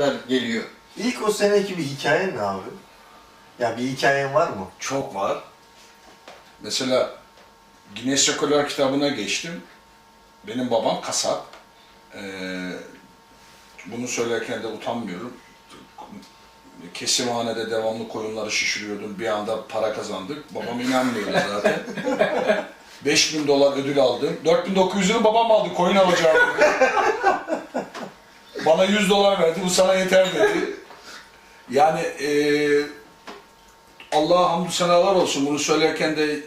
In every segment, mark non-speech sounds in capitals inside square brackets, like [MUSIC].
kadar geliyor. İlk o seneki bir hikayen ne abi? Ya bir hikayen var mı? Çok var. Mesela Guinness Rekorlar kitabına geçtim. Benim babam kasap. Ee, bunu söylerken de utanmıyorum. Kesimhanede devamlı koyunları şişiriyordum. Bir anda para kazandık. Babam inanmıyordu zaten. [LAUGHS] 5000 dolar ödül aldım. 4900'ünü babam aldı koyun alacağım. [LAUGHS] Bana 100 dolar verdi. Bu sana yeter dedi. Yani eee Allah'a hamdü senalar olsun. Bunu söylerken de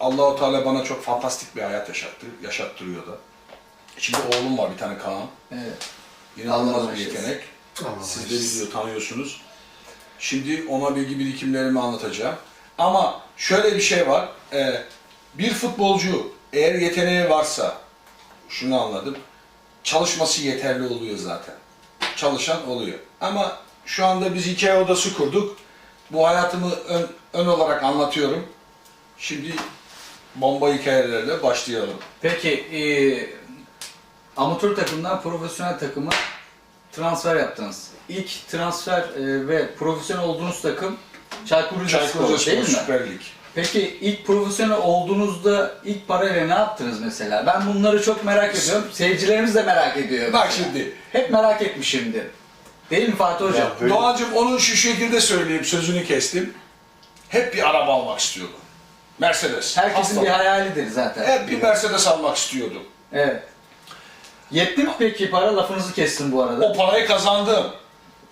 Allahu Teala bana çok fantastik bir hayat yaşattı, yaşattırıyor da. Şimdi oğlum var bir tane Kaan. Evet. İnanılmaz bir yetenek. Allah Siz de biliyor, tanıyorsunuz. Şimdi ona bilgi birikimlerimi anlatacağım. Ama şöyle bir şey var. Ee, bir futbolcu eğer yeteneği varsa, şunu anladım, çalışması yeterli oluyor zaten. Çalışan oluyor. Ama şu anda biz hikaye odası kurduk. Bu hayatımı ön, ön olarak anlatıyorum. Şimdi bomba hikayelerle başlayalım. Peki e, amatör takımdan profesyonel takıma transfer yaptınız. İlk transfer e, ve profesyonel olduğunuz takım Çaykur Rizespor değil mi? Süper Lig. Peki ilk profesyonel olduğunuzda ilk parayla ne yaptınız mesela? Ben bunları çok merak ediyorum. Seyircilerimiz de merak ediyor. Bak şimdi, Hep merak etmişimdir. Değil mi Fatih Hocam? Ya böyle- onu şu şekilde söyleyeyim, sözünü kestim. Hep bir araba almak istiyordum. Mercedes. Herkesin Hasta. bir hayalidir zaten. Hep bir Mercedes almak istiyordum. Evet. Yetti mi peki para? Lafınızı kestim bu arada. O parayı kazandım.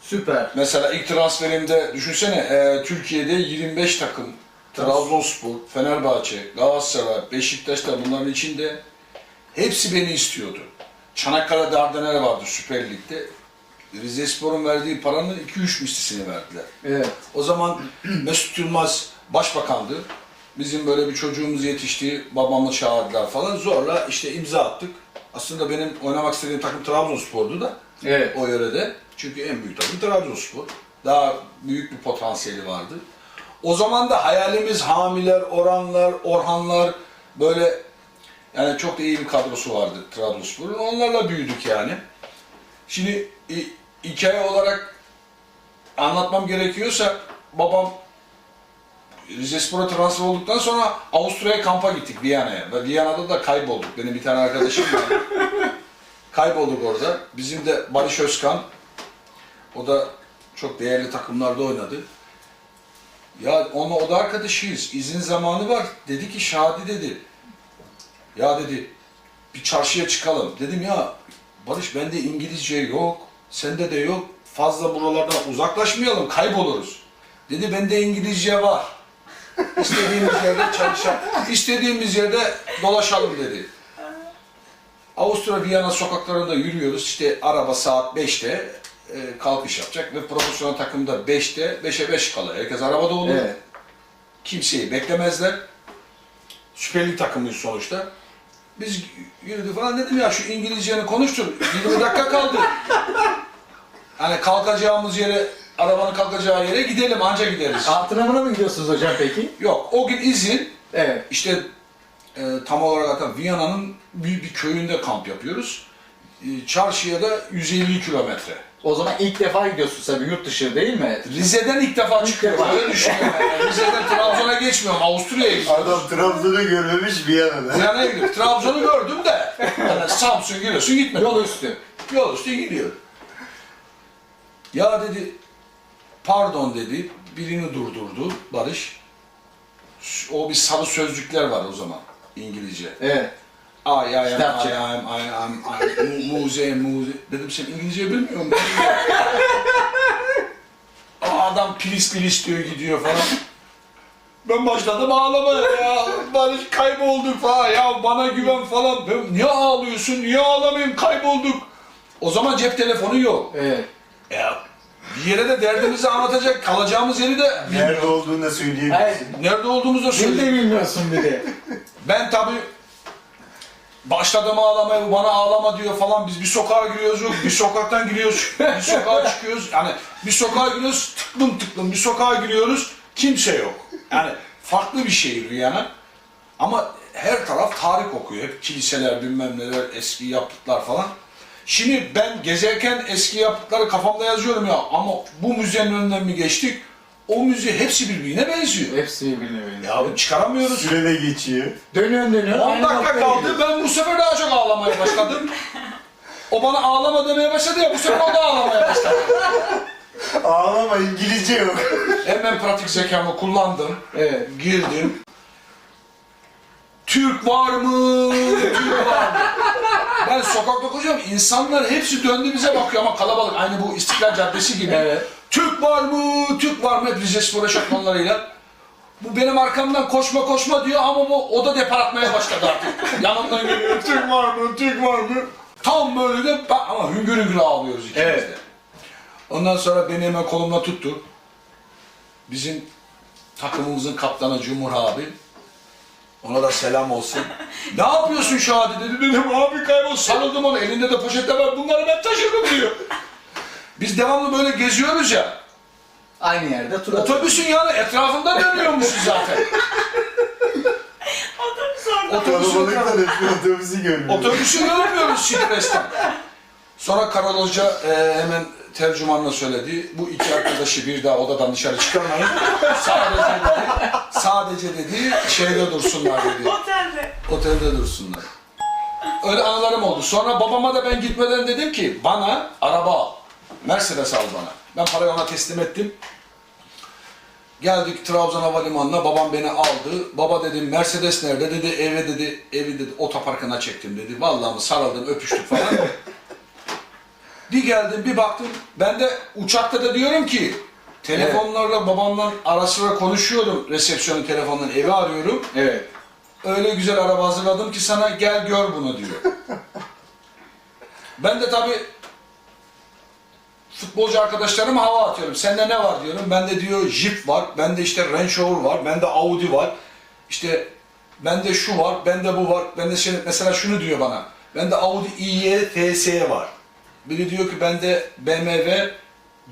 Süper. Mesela ilk transferimde düşünsene e, Türkiye'de 25 takım Trabzonspor, Fenerbahçe, Galatasaray, Beşiktaş da bunların içinde hepsi beni istiyordu. Çanakkale Dardanel vardı Süper Lig'de. Rizespor'un verdiği paranın 2-3 mislisini verdiler. Evet. O zaman [CLEARS THROAT] Mesut Yılmaz başbakandı. Bizim böyle bir çocuğumuz yetişti, babamı çağırdılar falan. Zorla işte imza attık. Aslında benim oynamak istediğim takım Trabzonspor'du da Evet. o yörede. Çünkü en büyük takım Trabzonspor. Daha büyük bir potansiyeli vardı. O zaman da hayalimiz Hamiler, Orhanlar, Orhanlar böyle yani çok da iyi bir kadrosu vardı Trabzonspor'un. Onlarla büyüdük yani. Şimdi hikaye olarak anlatmam gerekiyorsa babam Rizespor'a transfer olduktan sonra Avusturya'ya kampa gittik Viyana'ya. Ve Viyana'da da kaybolduk. Benim bir tane arkadaşım var. [LAUGHS] kaybolduk orada. Bizim de Barış Özkan, o da çok değerli takımlarda oynadı. Ya onunla o da arkadaşıyız. İzin zamanı var. Dedi ki Şadi dedi. Ya dedi bir çarşıya çıkalım. Dedim ya Barış bende İngilizce yok. Sende de yok. Fazla buralardan uzaklaşmayalım. Kayboluruz. Dedi bende İngilizce var. İstediğimiz yerde çalışalım. İstediğimiz yerde dolaşalım dedi. Avusturya Viyana sokaklarında yürüyoruz. İşte araba saat 5'te e, kalkış yapacak ve profesyonel takımda 5'te 5'e 5 kalıyor. Herkes arabada olur. Evet. Kimseyi beklemezler. Süper Lig takımıyız sonuçta. Biz yürüdü falan dedim ya şu İngilizceni konuştur. 20 dakika kaldı. Hani kalkacağımız yere, arabanın kalkacağı yere gidelim anca gideriz. Antrenmana mı gidiyorsunuz hocam peki? Yok o gün izin Evet. işte e, tam olarak da Viyana'nın bir, bir köyünde kamp yapıyoruz. E, çarşıya da 150 kilometre. O zaman ilk defa gidiyorsunuz tabii yurt şı değil mi? Rize'den ilk defa çıkıyorum. defa. Öyle düşünüyorum. Yani. Rize'den Trabzon'a geçmiyorum. Avusturya'ya gidiyorum. Adam Trabzon'u görmemiş Viyana'da. Viyana'ya gidiyorum. Trabzon'u gördüm de. Yani Samsun giriyorsun gitmedim. Yol üstü. Yol üstü gidiyor. Ya dedi, pardon dedi, birini durdurdu Barış. O bir sarı sözlükler var o zaman İngilizce. Evet. I, I am, Kitapçı. I am, I am, I mu- muze, muze. Dedim sen İngilizce bilmiyor musun? [LAUGHS] Adam pilis pilis diyor gidiyor falan. Ben başladım ağlamaya ya. Barış kaybolduk falan ya bana güven falan. Ben, niye ağlıyorsun? Niye ağlamayayım? Kaybolduk. O zaman cep telefonu yok. Evet. Ya bir yere de derdimizi anlatacak, kalacağımız yeri de Nerede olduğunu da söyleyebilirsin. Nerede olduğumuzu da Dil de bilmiyorsun bir de. Ben tabii başladım ağlamaya, bu bana ağlama diyor falan. Biz bir sokağa giriyoruz, yok bir sokaktan giriyoruz, bir sokağa [LAUGHS] çıkıyoruz. Yani bir sokağa giriyoruz, tıklım tıklım bir sokağa giriyoruz, kimse yok. Yani farklı bir şehir Viyana. Ama her taraf tarih kokuyor. Hep kiliseler, bilmem neler, eski yapıtlar falan. Şimdi ben gezerken eski yapıtları kafamda yazıyorum ya ama bu müzenin önünden mi geçtik? O müze hepsi birbirine benziyor. Hepsi birbirine benziyor. Ya çıkaramıyoruz. Süre de geçiyor. Dönüyorsun dönüyorsun. 10 aynı dakika noktaya kaldı geliyorsun. ben bu sefer daha çok ağlamaya başladım. O bana ağlama demeye başladı ya bu sefer o da ağlamaya başladı. Ağlama İngilizce yok. Hemen pratik zekamı kullandım. Evet. Girdim. Türk var mı? Türk var mı? Ben sokakta koşuyorum. İnsanlar hepsi döndü bize bakıyor ama kalabalık. Aynı bu İstiklal Caddesi gibi. Evet. Türk var mı? Türk var mı? Hep Rize Spor eşofmanlarıyla. Bu benim arkamdan koşma koşma diyor ama bu o da depar atmaya başladı artık. Yanımdan geliyor. [LAUGHS] Türk var mı? Türk var mı? Tam böyle de ama hüngür hüngür ağlıyoruz ikimiz Evet. de. Ondan sonra beni hemen kolumla tuttu. Bizim takımımızın kaptanı Cumhur abi. Ona da selam olsun. [LAUGHS] ne yapıyorsun Şadi dedi. Dedim abi kaybol sarıldım ona. Elinde de poşette var. Bunları ben taşırdım diyor. Biz devamlı böyle geziyoruz ya. Aynı yerde tur. Otobüsün yani etrafında dönüyormuşuz zaten. [LAUGHS] Otobüs orada. Otobüsün, Kalabalıktan hep otobüsü görmüyor. otobüsü görmüyoruz stresten. Sonra Karol Hoca e, hemen tercümanla söyledi. Bu iki arkadaşı bir daha odadan dışarı çıkarmayın. Sadece dedi, sadece dedi şeyde dursunlar dedi. Otelde. Otelde dursunlar. Öyle anılarım oldu. Sonra babama da ben gitmeden dedim ki bana araba al. Mercedes al bana. Ben parayı ona teslim ettim. Geldik Trabzon Havalimanı'na babam beni aldı. Baba dedim Mercedes nerede dedi eve dedi evi dedi otoparkına çektim dedi. Vallahi sarıldım öpüştük falan. bir geldim bir baktım ben de uçakta da diyorum ki telefonlarla babamla ara sıra konuşuyorum resepsiyonun telefonundan evi arıyorum. Evet. Öyle güzel araba hazırladım ki sana gel gör bunu diyor. ben de tabii futbolcu arkadaşlarıma hava atıyorum. Sende ne var diyorum. Bende diyor Jeep var. Bende işte Range Rover var. Bende Audi var. İşte bende şu var. Bende bu var. Bende şey, mesela şunu diyor bana. Bende Audi i TS var. Biri diyor ki bende BMW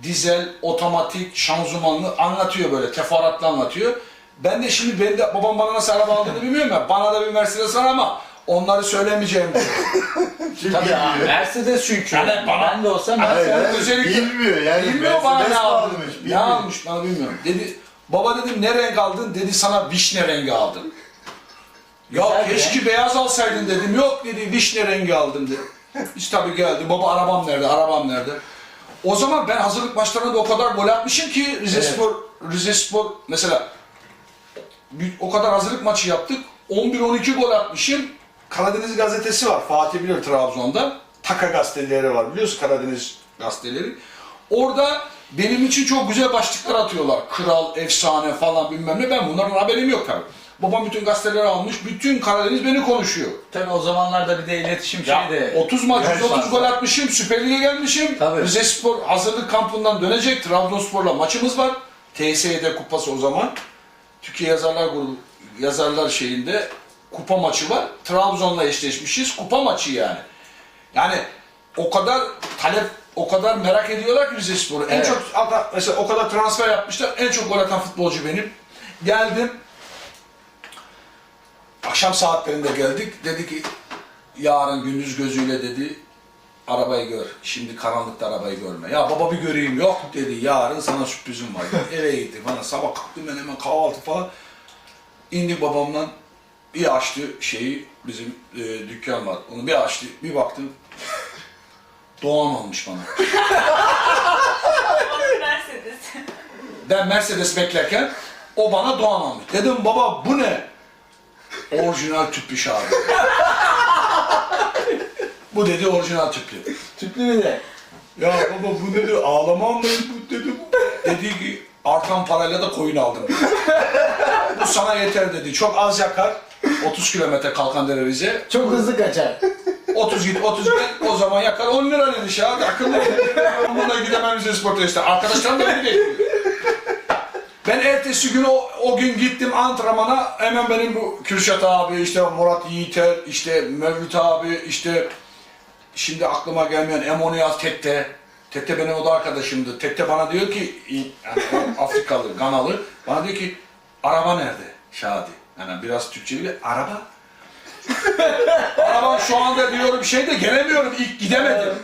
dizel, otomatik, şanzımanlı anlatıyor böyle. Teferruatlı anlatıyor. Ben de şimdi ben de babam bana nasıl araba aldığını bilmiyorum ya. Bana da bir Mercedes var ama onları söylemeyeceğim [LAUGHS] Tabii abi, bilmiyor? Mercedes çünkü. Yani bana- ben de olsam Hayır, Mercedes. hayır, özellikle- bilmiyor yani. Bilmiyor bana Mercedes ne mi almış, Ne bilmiyor. almış bana bilmiyorum. Dedi baba dedim ne renk aldın? Dedi sana vişne rengi aldım. Ya Güzel keşke beyaz alsaydın dedim. Yok dedi vişne rengi aldım dedi. Biz tabii geldi. Baba arabam nerede? Arabam nerede? O zaman ben hazırlık maçlarında o kadar gol atmışım ki Rize Evet. Spor Rize Spor mesela bir- o kadar hazırlık maçı yaptık. 11-12 gol atmışım. Karadeniz gazetesi var. Fatih bilir Trabzon'da. Taka gazeteleri var. Biliyorsun Karadeniz gazeteleri. Orada benim için çok güzel başlıklar atıyorlar. Kral, efsane falan bilmem ne. Ben bunların haberim yok tabii. Babam bütün gazeteleri almış. Bütün Karadeniz beni konuşuyor. Tabii o zamanlarda bir de iletişim Ya, şeyi de... 30 maç, Çok 130 fazla. gol atmışım, Süper Lig'e gelmişim. Tabii. Rize Spor hazırlık kampından dönecek. Trabzonspor'la maçımız var. TSE'de kupası o zaman. Türkiye Yazarlar Grubu yazarlar şeyinde kupa maçı var. Trabzon'la eşleşmişiz. Kupa maçı yani. Yani o kadar talep o kadar merak ediyorlar ki Rize Spor'u. En Evet. çok mesela o kadar transfer yapmışlar. En çok gol atan futbolcu benim. Geldim. Akşam saatlerinde geldik. Dedi ki yarın gündüz gözüyle dedi arabayı gör. Şimdi karanlıkta arabayı görme. Ya baba bir göreyim. Yok dedi. Yarın sana sürprizim var. Eve gitti falan. Sabah kalktım ben hemen kahvaltı falan. İndik babamla bir açtı şeyi bizim e, dükkan var. Onu bir açtı. Bir baktım. Doğan almış bana. Mercedes. Ben Mercedes beklerken o bana Doğan almış. Dedim baba bu ne? Orijinal tüplü abi. bu dedi orijinal tüplü. Tüplü bir de. Ya baba bu dedi ağlamam mı bu dedi. Dedi ki artan parayla da koyun aldım. bu sana yeter dedi. Çok az yakar. 30 kilometre Kalkandere Rize. Çok hızlı kaçar. 30 git 30 gel o zaman yakar 10 lira dedi Şahane akıllı ol. Ben Buna gidemem Rize Spor Tesis'te. Arkadaşlarım da beni bekliyor. Ben ertesi gün o, o gün gittim antrenmana hemen benim bu Kürşat abi işte Murat Yiğiter işte Mevlüt abi işte şimdi aklıma gelmeyen Emoniyaz Tette Tette benim o da arkadaşımdı. Tette bana diyor ki yani Afrikalı, Ganalı bana diyor ki araba nerede Şadi? Yani biraz Türkçe bile. Araba. [LAUGHS] Arabam şu anda diyorum şeyde gelemiyorum. İlk gidemedim.